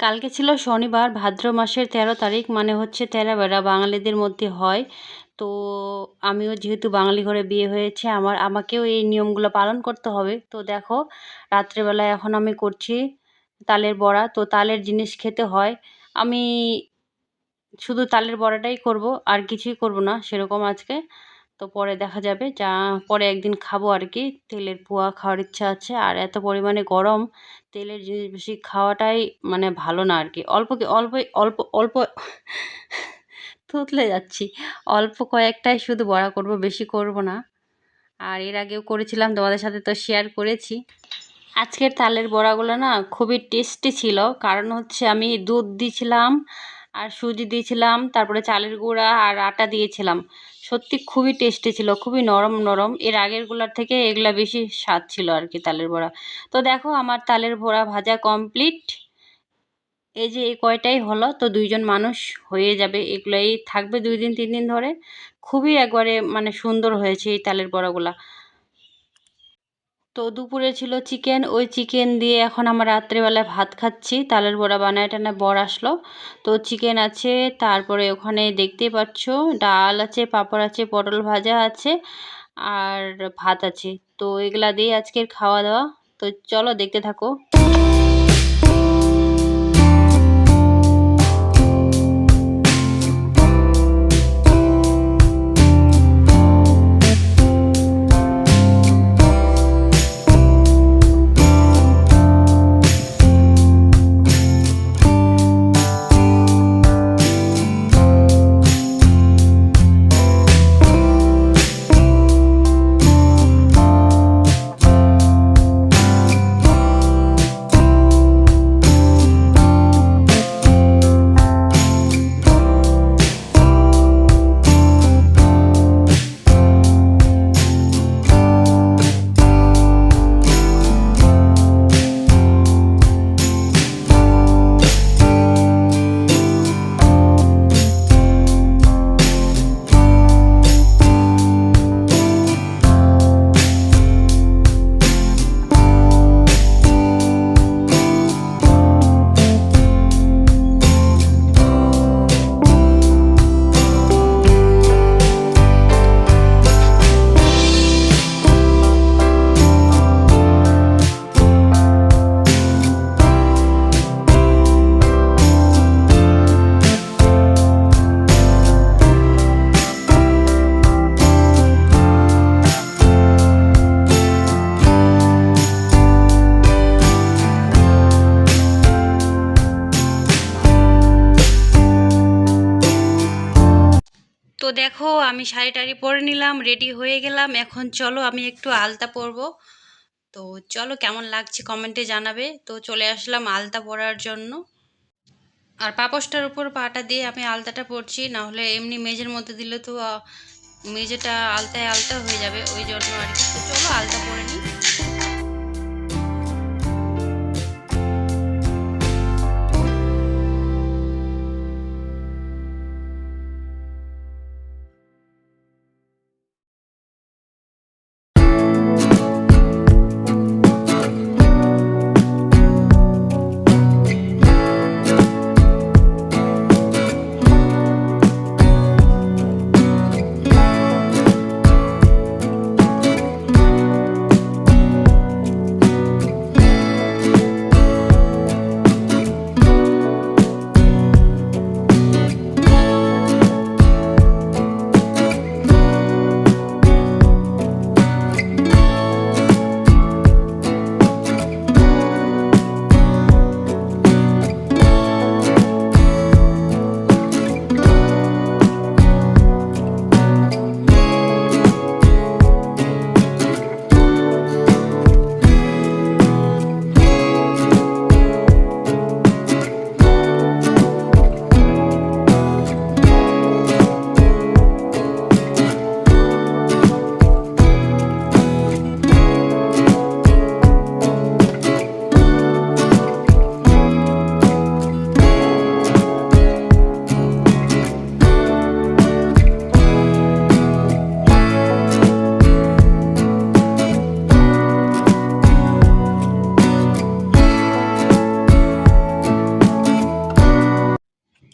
কালকে ছিল শনিবার, ভাদ্র মাসের তেরো তারিখ মানে হচ্ছে তেরো বেড়া। বাঙালিদের মধ্যে হয়। তো আমিও যেহেতু বাঙালি ঘরে বিয়ে হয়েছে, আমার, আমাকেও এই নিয়মগুলো পালন করতে হবে। তো দেখো, রাত্রেবেলায় এখন আমি করছি তালের বড়া। তো তালের জিনিস খেতে হয়। আমি শুধু তালের বড়াটাই করব, আর কিছুই করব না সেরকম আজকে। তো পরে দেখা যাবে যা, পরে একদিন খাব আর কি তেলের পোয়া খাওয়ার ইচ্ছা আছে। আর এত পরিমাণে গরম, তেলের জিনিস বেশি খাওয়াটাই মানে ভালো না আর কি অল্প কি, অল্প অল্প অল্প থুতলে যাচ্ছি। অল্প কয়েকটাই শুধু বড়া করব, বেশি করব না। আর এর আগেও করেছিলাম, তোমাদের সাথে তো শেয়ার করেছি। আজকের তালের বড়াগুলো না খুবই টেস্টি ছিল। কারণ হচ্ছে আমি দুধ দিয়েছিলাম আর সুজি দিয়েছিলাম তারপরে চালের গুঁড়া আর আটা দিয়েছিলাম। সত্যি খুবই টেস্টি ছিল, খুবই নরম নরম। এর আগেরগুলোর থেকে এগুলা বেশি স্বাদ ছিল আর কি তালের বড়া। তো দেখো আমার তালের বড়া ভাজা কমপ্লিট এই যে এই কয়টাই হলো, তো দুইজন মানুষ হয়ে যাবে, এগুলাই থাকবে দুই দিন, তিন দিন ধরে। খুবই একবারে মানে সুন্দর হয়েছে এই তালের বড়াগুলা। তো দুপুরে ছিল চিকেন, ওই চিকেন দিয়ে এখন আমরা রাত্রেবেলায় ভাত খাচ্ছি। তালের বড়া বানায় টানা বর আসলো। তো চিকেন আছে, তারপরে ওখানে দেখতে পাচ্ছ ডাল আছে, পাঁপড় আছে, পটল ভাজা আছে আর ভাত আছে। তো এগুলা দিয়ে আজকের খাওয়া দাওয়া। তো চলো দেখতে থাকো। দেখো, আমি শাড়ি টাড়ি পরে নিলাম রেডি হয়ে গেলাম। এখন চলো, আমি একটু আলতা পরব। তো চলো, কেমন লাগছে কমেন্টে জানাবে। তো চলে আসলাম আলতা পরার জন্য। আর পাপসটার উপর পাটা দিয়ে আমি আলতাটা পরছি, নাহলে এমনি মেজের মধ্যে দিলে তো মেজেটা আলতায় আলতা হয়ে যাবে, ওই জন্য আর কি। তো চলো, আলতা পরে নিই।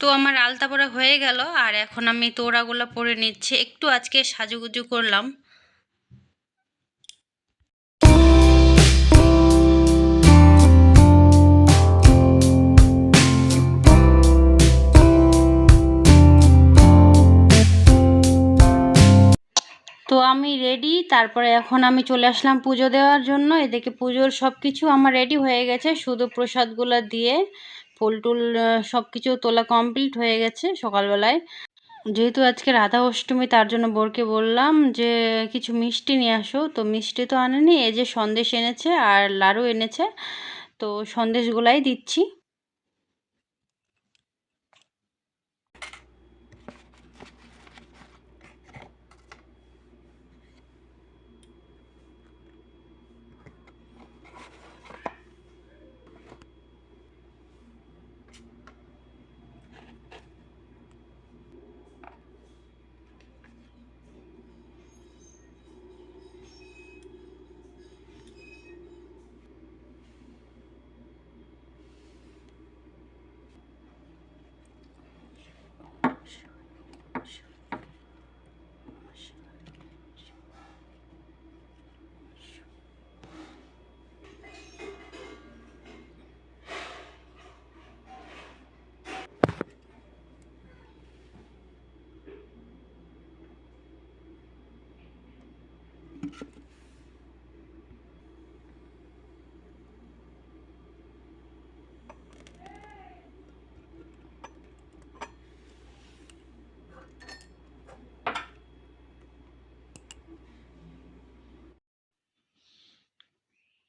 তো আমার আলতা পরা হয়ে গেল, আর এখন আমি তোড়াগুলো পরে নিচ্ছি। একটু আজকে সাজুগুজু করলাম। তো আমি রেডি তারপরে এখন আমি চলে আসলাম পুজো দেওয়ার জন্য। এদিকে পুজোর সব কিছু আমার রেডি হয়ে গেছে, শুধু প্রসাদগুলো দিয়ে। ফুল টুল সব কিছু তোলা কমপ্লিট হয়ে গেছে সকালবেলায়। যেহেতু আজকে রাধা অষ্টমী, তার জন্য বোরকে বললাম যে, কিছু মিষ্টি নিয়ে আসো। তো মিষ্টি তো আনেনি, এই যে সন্দেশ এনেছে আর লাড়ু এনেছে। তো সন্দেশগুলাই দিচ্ছি।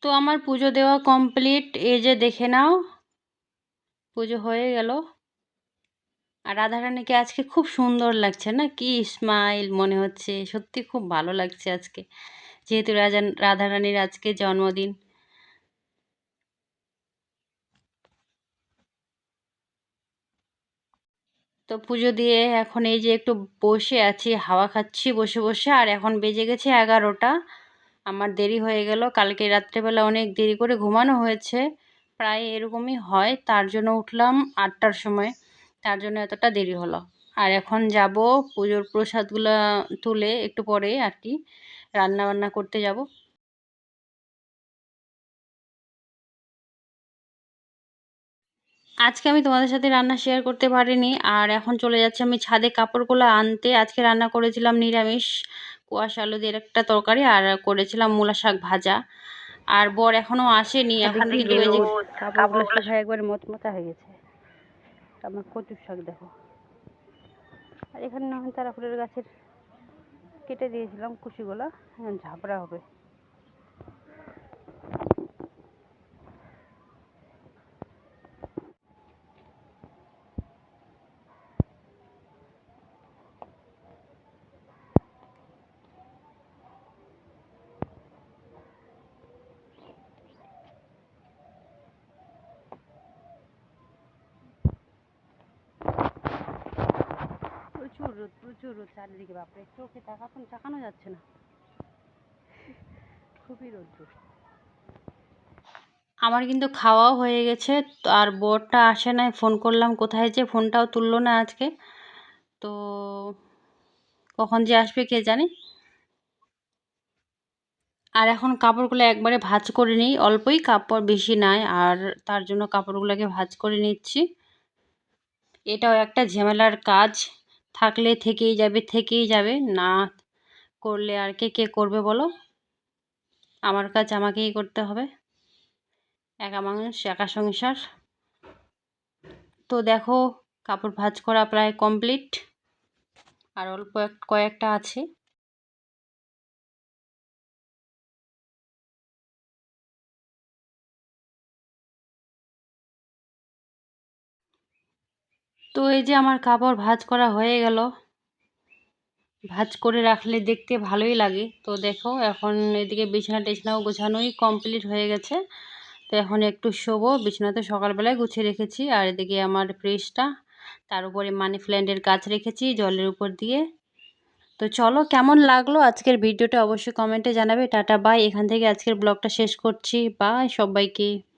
তো আমার পুজো দেওয়া কমপ্লিট এই যে দেখে নাও, পুজো হয়ে গেল। আর রাধারানীকে আজকে খুব সুন্দর লাগছে না? কি স্মাইল মনে হচ্ছে, সত্যি খুব ভালো লাগছে আজকে। যেহেতু রাজা, রাধারানীর আজকে জন্মদিন। তো পুজো দিয়ে এখন এই যে একটু বসে আছি, হাওয়া খাচ্ছি বসে বসে, আর এখন বেজে গেছে এগারোটা। আমার দেরি হয়ে গেল। কালকে রাত্রেবেলা অনেক দেরি করে ঘুমানো হয়েছে। প্রায় এরকমই হয়। তার জন্য উঠলাম আটটার সময়। তার জন্য এতটা দেরি হলো। আর এখন যাব পুজোর প্রসাদগুলো তুলে একটু পরে আর কি রান্না বান্না করতে যাব। আজকে আমি তোমাদের সাথে রান্না শেয়ার করতে পারিনি। আর এখন চলে যাচ্ছি আমি ছাদে কাপড়গুলো আনতে। আজকে রান্না করেছিলাম নিরামিষ। কুয়াশা আলু দিয়ে একটা তরকারি আর করেছিলাম মূলা শাক ভাজা। আর বর এখনও আসেনি এখন কিন্তু ওই যে একবারে হয়ে গেছে। আমার কচুর শাক দেখো। আর এখানে তারা ফুলের গাছের কেটে দিয়েছিলাম কুচিগুলো এখন ঝাপড়া হবে প্রচুর রোদ প্রচুর রোদ চারিদিকে, বাপরে। চোখে তাকানো তাকানো যাচ্ছে না। খুবই রোদ্র আমার কিন্তু খাওয়াও হয়ে গেছে, আর বরটা আসে নাই, ফোন করলাম কোথায় যে, ফোনটাও তুললো না আজকে। তো কখন যে আসবে কে জানে? আর এখন কাপড়গুলো একবারে ভাজ করে নিই, অল্পই কাপড়, বেশি নাই, আর তার জন্য কাপড়গুলোকে ভাজ করে নিচ্ছি। এটাও একটা ঝামেলার কাজ। থাকলে থেকেই যাবে থেকেই যাবে। না করলে আর কে কে করবে বলো? আমার কাজ আমাকেই করতে হবে। একা মানুষ, একা সংসার। তো দেখো, কাপড় ভাজ করা প্রায় কমপ্লিট আর অল্প কয়েকটা আছে। তো এই যে আমার কাপড় ভাজ করা হয়ে গেল। ভাজ করে রাখলে দেখতে ভালোই লাগে। তো দেখো, এখন এদিকে বিছানা টিছানাও গোছানোই কমপ্লিট হয়ে গেছে। তো এখন একটু শোবো, বিছানা তো সকালবেলায় গুছিয়ে রেখেছি। আর এদিকে আমার ফ্রিজটা তার উপরে মানি প্ল্যান্টের গাছ রেখেছি জলের উপর দিয়ে। তো চলো, কেমন লাগল আজকের ভিডিওটা অবশ্যই কমেন্টে জানাবে। টাটা বাই এখান থেকে আজকের ব্লগটা শেষ করছি। বাই সবাইকে।